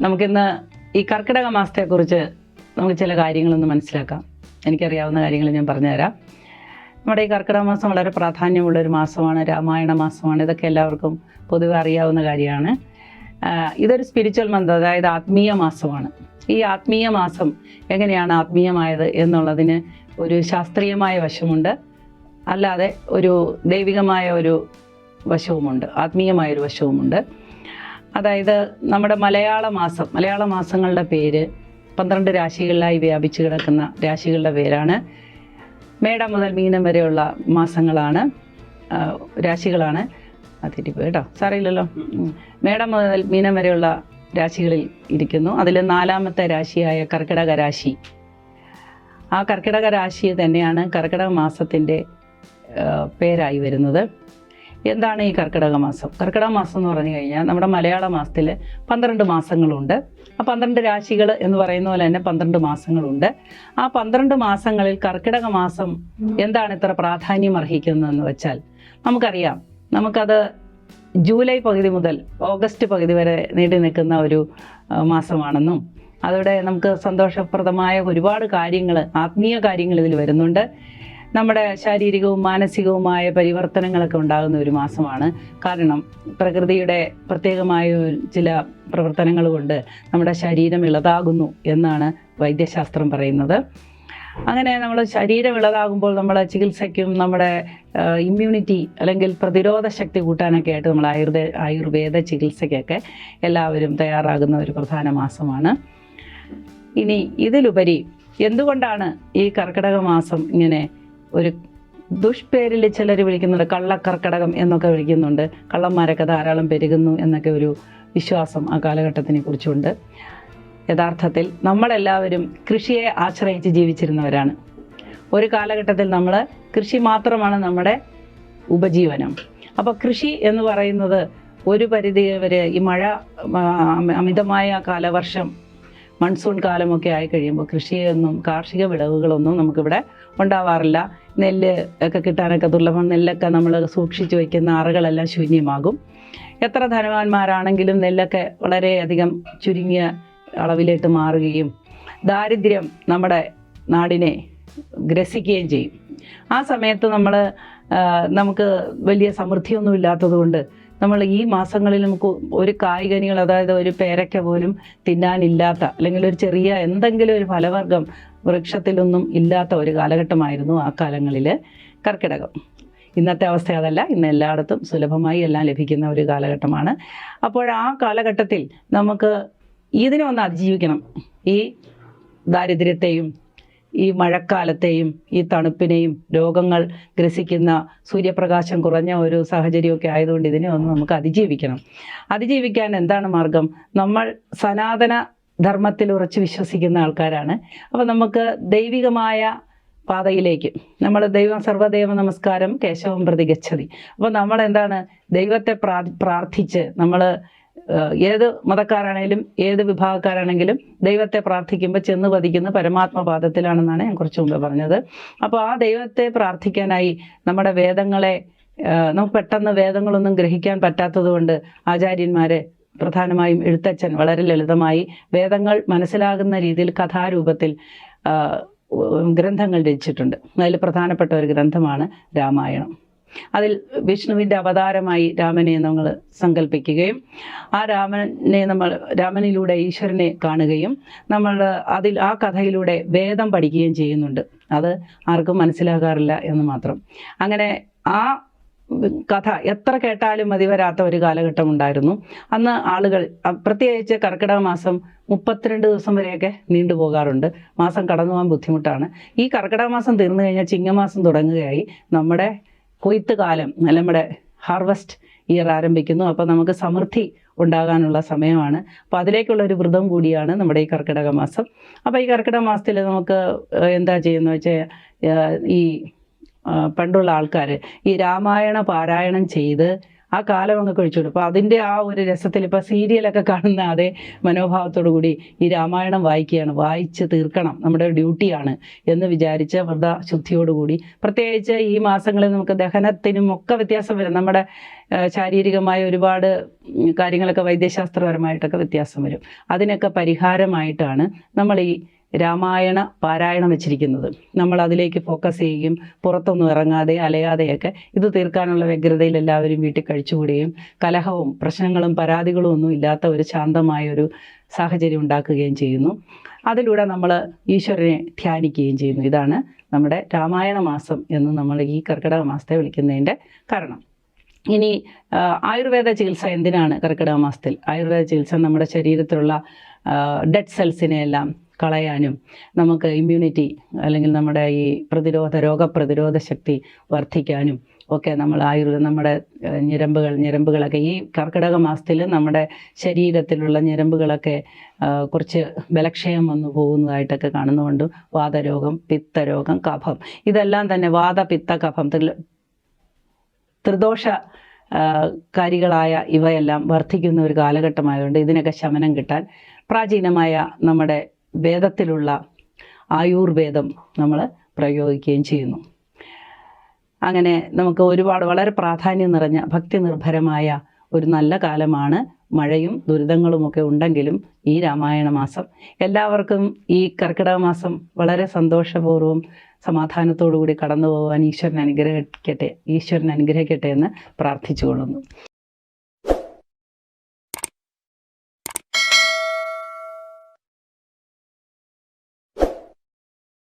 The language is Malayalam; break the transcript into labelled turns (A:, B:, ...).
A: നമുക്കിന്ന് ഈ കർക്കിടക മാസത്തെക്കുറിച്ച് നമുക്ക് ചില കാര്യങ്ങളൊന്ന് മനസ്സിലാക്കാം. എനിക്കറിയാവുന്ന കാര്യങ്ങൾ ഞാൻ പറഞ്ഞുതരാം. നമ്മുടെ ഈ കർക്കിടക മാസം വളരെ പ്രാധാന്യമുള്ള ഒരു മാസമാണ് രാമായണ മാസമാണ്. ഇതൊക്കെ എല്ലാവർക്കും പൊതുവെ അറിയാവുന്ന കാര്യമാണ്. ഇതൊരു സ്പിരിച്വൽ മന്ത് അതായത് ആത്മീയ മാസമാണ്. ഈ ആത്മീയ മാസം എങ്ങനെയാണ് ആത്മീയമായത് എന്നുള്ളതിന് ഒരു ശാസ്ത്രീയമായ വശമുണ്ട്. അല്ലാതെ ഒരു ദൈവികമായ ഒരു വശവുമുണ്ട് ആത്മീയമായ ഒരു വശവുമുണ്ട്. അതായത് നമ്മുടെ മലയാള മാസം മലയാള മാസങ്ങളുടെ പേര് പന്ത്രണ്ട് രാശികളിലായി വ്യാപിച്ചു കിടക്കുന്ന രാശികളുടെ പേരാണ്. മേടം മുതൽ മീനം വരെയുള്ള മാസങ്ങളാണ് രാശികളാണ്. അതിരിപ്പ് കേട്ടോ. സാറിയില്ലല്ലോ മേട മുതൽ മീനം വരെയുള്ള രാശികളിൽ ഇരിക്കുന്നു. അതിൽ നാലാമത്തെ രാശിയായ കർക്കിടക രാശി. ആ കർക്കിടക രാശി തന്നെയാണ് കർക്കിടക മാസത്തിന്റെ പേരായി വരുന്നത്. എന്താണ് ഈ കർക്കിടക മാസം? കർക്കിടക മാസം എന്ന് പറഞ്ഞു കഴിഞ്ഞാൽ നമ്മുടെ മലയാള മാസത്തിൽ പന്ത്രണ്ട് മാസങ്ങളുണ്ട്. ആ പന്ത്രണ്ട് രാശികൾ എന്ന് പറയുന്ന പോലെ തന്നെ പന്ത്രണ്ട് മാസങ്ങളുണ്ട്. ആ പന്ത്രണ്ട് മാസങ്ങളിൽ കർക്കിടക മാസം എന്താണ് ഇത്ര പ്രാധാന്യം അർഹിക്കുന്നതെന്ന് വെച്ചാൽ നമുക്കറിയാം. നമുക്കത് ജൂലൈ പകുതി മുതൽ ഓഗസ്റ്റ് പകുതി വരെ നീണ്ടു നിൽക്കുന്ന ഒരു മാസമാണെന്നും അതോടെ നമുക്ക് സന്തോഷപ്രദമായ ഒരുപാട് കാര്യങ്ങൾ ആത്മീയ കാര്യങ്ങൾ ഇതിൽ വരുന്നുണ്ട്. നമ്മുടെ ശാരീരികവും മാനസികവുമായ പരിവർത്തനങ്ങളൊക്കെ ഉണ്ടാകുന്ന ഒരു മാസമാണ്. കാരണം പ്രകൃതിയുടെ പ്രത്യേകമായ ചില പ്രവർത്തനങ്ങൾ കൊണ്ട് നമ്മുടെ ശരീരം ഇളതാകുന്നു എന്നാണ് വൈദ്യശാസ്ത്രം പറയുന്നത്. അങ്ങനെ നമ്മൾ ശരീരം ഇളതാകുമ്പോൾ നമ്മുടെ ചികിത്സയ്ക്കും നമ്മുടെ ഇമ്മ്യൂണിറ്റി അല്ലെങ്കിൽ പ്രതിരോധ ശക്തി കൂട്ടാനൊക്കെ ആയിട്ട് നമ്മൾ ആയുർവേദ ആയുർവേദ ചികിത്സയ്ക്കൊക്കെ എല്ലാവരും തയ്യാറാകുന്ന ഒരു പ്രധാന മാസമാണ്. ഇനി ഇതിലുപരി എന്തുകൊണ്ടാണ് ഈ കർക്കിടക മാസം ഇങ്ങനെ ഒരു ദുഷ്പേരിൽ ചിലർ വിളിക്കുന്നുണ്ട് കള്ളക്കർക്കടകം എന്നൊക്കെ വിളിക്കുന്നുണ്ട്. കള്ളന്മാരൊക്കെ ധാരാളം പെരുകുന്നു എന്നൊക്കെ ഒരു വിശ്വാസം ആ കാലഘട്ടത്തിനെ കുറിച്ചുണ്ട്. യഥാർത്ഥത്തിൽ നമ്മളെല്ലാവരും കൃഷിയെ ആശ്രയിച്ച് ജീവിച്ചിരുന്നവരാണ്. ഒരു കാലഘട്ടത്തിൽ നമ്മൾ കൃഷി മാത്രമാണ് നമ്മുടെ ഉപജീവനം. അപ്പോൾ കൃഷി എന്ന് പറയുന്നത് ഒരു പരിധി വരെ ഈ മഴ അമിതമായ കാലവർഷം മൺസൂൺ കാലമൊക്കെ ആയി കഴിയുമ്പോൾ കൃഷിയൊന്നും കാർഷിക വിളവുകളൊന്നും നമുക്കിവിടെ ഉണ്ടാവാറില്ല. നെല്ല് ഒക്കെ കിട്ടാനൊക്കെ ദുർലഭം. നെല്ലൊക്കെ നമ്മൾ സൂക്ഷിച്ചു വയ്ക്കുന്ന അറകളെല്ലാം ശൂന്യമാകും. എത്ര ധനവാന്മാരാണെങ്കിലും നെല്ലൊക്കെ വളരെയധികം ചുരുങ്ങിയ അളവിലേക്ക് മാറുകയും ദാരിദ്ര്യം നമ്മുടെ നാടിനെ ഗ്രസിക്കുകയും ചെയ്യും. ആ സമയത്ത് നമ്മൾ നമുക്ക് വലിയ സമൃദ്ധിയൊന്നും ഇല്ലാത്തതുകൊണ്ട് നമ്മൾ ഈ മാസങ്ങളിൽ നമുക്ക് ഒരു കായികനികൾ അതായത് ഒരു പേരക്ക പോലും തിന്നാനില്ലാത്ത അല്ലെങ്കിൽ ഒരു ചെറിയ എന്തെങ്കിലും ഒരു ഫലവർഗം വൃക്ഷത്തിലൊന്നും ഇല്ലാത്ത ഒരു കാലഘട്ടമായിരുന്നു ആ കാലങ്ങളിൽ കർക്കിടകം. ഇന്നത്തെ അവസ്ഥ അതല്ല. ഇന്ന് എല്ലായിടത്തും സുലഭമായി എല്ലാം ലഭിക്കുന്ന ഒരു കാലഘട്ടമാണ്. അപ്പോൾ ആ കാലഘട്ടത്തിൽ നമുക്ക് ഇതിനെ ഒന്ന് അതിജീവിക്കണം. ഈ ദാരിദ്ര്യത്തെയും ഈ മഴക്കാലത്തെയും ഈ തണുപ്പിനെയും രോഗങ്ങൾ ഗ്രസിക്കുന്ന സൂര്യപ്രകാശം കുറഞ്ഞ ഒരു സാഹചര്യമൊക്കെ ആയതുകൊണ്ട് ഇതിനെ ഒന്ന് നമുക്ക് അതിജീവിക്കണം. അതിജീവിക്കാൻ എന്താണ് മാർഗം? നമ്മൾ സനാതന ധർമ്മത്തിൽ ഉറച്ചു വിശ്വസിക്കുന്ന ആൾക്കാരാണ്. അപ്പോൾ നമുക്ക് ദൈവികമായ പാതയിലേക്ക് നമ്മൾ ദൈവം സർവദൈവ നമസ്കാരം കേശവം പ്രതി ഗച്ഛതി. അപ്പോൾ നമ്മൾ എന്താണ് ദൈവത്തെ പ്രാ പ്രാർത്ഥിച്ച് നമ്മൾ ഏത് മതക്കാരാണെങ്കിലും ഏത് വിഭാഗക്കാരാണെങ്കിലും ദൈവത്തെ പ്രാർത്ഥിക്കുമ്പോൾ ചെന്ന് പതിക്കുന്ന പരമാത്മപാദത്തിലാണെന്നാണ് ഞാൻ കുറച്ച് മുമ്പ് പറഞ്ഞത്. അപ്പോൾ ആ ദൈവത്തെ പ്രാർത്ഥിക്കാനായി നമ്മുടെ വേദങ്ങളെ നമുക്ക് പെട്ടെന്ന് വേദങ്ങളൊന്നും ഗ്രഹിക്കാൻ പറ്റാത്തതുകൊണ്ട് ആചാര്യന്മാരെ പ്രധാനമായും എഴുത്തച്ഛൻ വളരെ ലളിതമായി വേദങ്ങൾ മനസ്സിലാകുന്ന രീതിയിൽ കഥാരൂപത്തിൽ ഗ്രന്ഥങ്ങൾ രചിച്ചിട്ടുണ്ട്. അതിൽ പ്രധാനപ്പെട്ട ഒരു ഗ്രന്ഥമാണ് രാമായണം. അതിൽ വിഷ്ണുവിന്റെ അവതാരമായി രാമനെ നമ്മൾ സങ്കല്പിക്കുകയും ആ രാമനെ നമ്മൾ രാമനിലൂടെ ഈശ്വരനെ കാണുകയും നമ്മൾ അതിൽ ആ കഥയിലൂടെ വേദം പഠിക്കുകയും ചെയ്യുന്നുണ്ട്. അത് ആർക്കും മനസ്സിലാകാറില്ല എന്ന് മാത്രം. അങ്ങനെ ആ കഥ എത്ര കേട്ടാലും മതി വരാത്ത ഒരു കാലഘട്ടം ഉണ്ടായിരുന്നു. അന്ന് ആളുകൾ പ്രത്യേകിച്ച് കർക്കിടക മാസം മുപ്പത്തിരണ്ട് ദിവസം വരെയൊക്കെ നീണ്ടുപോകാറുണ്ട് മാസം കടന്നു പോകാൻ ബുദ്ധിമുട്ടാണ്. ഈ കർക്കിടക മാസം തീർന്നു കഴിഞ്ഞാൽ ചിങ്ങമാസം തുടങ്ങുകയായി. നമ്മുടെ കൊയ്ത്ത് കാലം നമ്മുടെ ഹാർവസ്റ്റ് ഇയർ ആരംഭിക്കുന്നു. അപ്പോൾ നമുക്ക് സമൃദ്ധി ഉണ്ടാകാനുള്ള സമയമാണ്. അപ്പോൾ അതിലേക്കുള്ള ഒരു വ്രതം കൂടിയാണ് നമ്മുടെ ഈ കർക്കിടക മാസം. അപ്പോൾ ഈ കർക്കിടക മാസത്തിൽ നമുക്ക് എന്താ ചെയ്യുന്നത് വെച്ചാൽ ഈ പണ്ടുള്ള ആൾക്കാർ ഈ രാമായണ പാരായണം ചെയ്ത് ആ കാലം അങ്ങ് കഴിച്ചുവിടും അപ്പോൾ അതിന്റെ ആ ഒരു രസത്തിൽ ഇപ്പോൾ സീരിയലൊക്കെ കാണുന്ന അതേ മനോഭാവത്തോടു കൂടി ഈ രാമായണം വായിക്കുകയാണ്. വായിച്ച് തീർക്കണം. നമ്മുടെ ഡ്യൂട്ടിയാണ് എന്ന് വിചാരിച്ച വ്രത വ്രതശുദ്ധിയോടുകൂടി പ്രത്യേകിച്ച് ഈ മാസങ്ങളിൽ നമുക്ക് ദഹനത്തിനും ഒക്കെ വ്യത്യാസം വരും. നമ്മുടെ ശാരീരികമായ ഒരുപാട് കാര്യങ്ങളൊക്കെ വൈദ്യശാസ്ത്രപരമായിട്ടൊക്കെ വ്യത്യാസം വരും. അതിനൊക്കെ പരിഹാരമായിട്ടാണ് നമ്മൾ ഈ രാമായണ പാരായണം വെച്ചിരിക്കുന്നത്. നമ്മൾ അതിലേക്ക് ഫോക്കസ് ചെയ്യുകയും പുറത്തൊന്നും ഇറങ്ങാതെ അലയാതെയൊക്കെ ഇത് തീർക്കാനുള്ള വ്യഗ്രതയിൽ എല്ലാവരും വീട്ടിൽ കഴിച്ചുകൂടുകയും കലഹവും പ്രശ്നങ്ങളും പരാതികളും ഒന്നും ഇല്ലാത്ത ഒരു ശാന്തമായ ഒരു സാഹചര്യം ഉണ്ടാക്കുകയും ചെയ്യുന്നു. അതിലൂടെ നമ്മൾ ഈശ്വരനെ ധ്യാനിക്കുകയും ചെയ്യുന്നു. ഇതാണ് നമ്മുടെ രാമായണ മാസം എന്ന് നമ്മൾ ഈ കർക്കിടക മാസത്തെ വിളിക്കുന്നതിന്റെ കാരണം. ഇനി ആയുർവേദ ചികിത്സ എന്തിനാണ് കർക്കിടക മാസത്തിൽ? ആയുർവേദ ചികിത്സ നമ്മുടെ ശരീരത്തിലുള്ള ഡെഡ് സെൽസിനെ എല്ലാം കളയാനും നമുക്ക് ഇമ്മ്യൂണിറ്റി അല്ലെങ്കിൽ നമ്മുടെ ഈ പ്രതിരോധ രോഗപ്രതിരോധ ശക്തി വർദ്ധിക്കാനും ഒക്കെ നമ്മൾ ആയുർവേദം നമ്മുടെ ഞരമ്പുകൾ ഞരമ്പുകളൊക്കെ ഈ കർക്കിടക മാസത്തിൽ നമ്മുടെ ശരീരത്തിലുള്ള ഞരമ്പുകളൊക്കെ കുറച്ച് ബലക്ഷയം വന്നു പോകുന്നതായിട്ടൊക്കെ കാണുന്നതുകൊണ്ട് വാതരോഗം പിത്തരോഗം കഫം ഇതെല്ലാം തന്നെ വാത പിത്ത കഫം ത്രിദോഷ കാരികളായ ഇവയെല്ലാം വർദ്ധിക്കുന്ന ഒരു കാലഘട്ടമായതുകൊണ്ട് ഇതിനൊക്കെ ശമനം കിട്ടാൻ പ്രാചീനമായ നമ്മുടെ വേദത്തിലുള്ള ആയുർവേദം നമ്മൾ പ്രയോഗിക്കുകയും ചെയ്യുന്നു. അങ്ങനെ നമുക്ക് ഒരുപാട് വളരെ പ്രാധാന്യം നിറഞ്ഞ ഭക്തി നിർഭരമായ ഒരു നല്ല കാലമാണ്. മഴയും ദുരിതങ്ങളുമൊക്കെ ഉണ്ടെങ്കിലും ഈ രാമായണ മാസം എല്ലാവർക്കും ഈ കർക്കിടക മാസം വളരെ സന്തോഷപൂർവം സമാധാനത്തോടു കൂടി കടന്നു പോകാൻ ഈശ്വരൻ അനുഗ്രഹിക്കട്ടെ ഈശ്വരൻ അനുഗ്രഹിക്കട്ടെ എന്ന് പ്രാർത്ഥിച്ചുകൊള്ളുന്നു.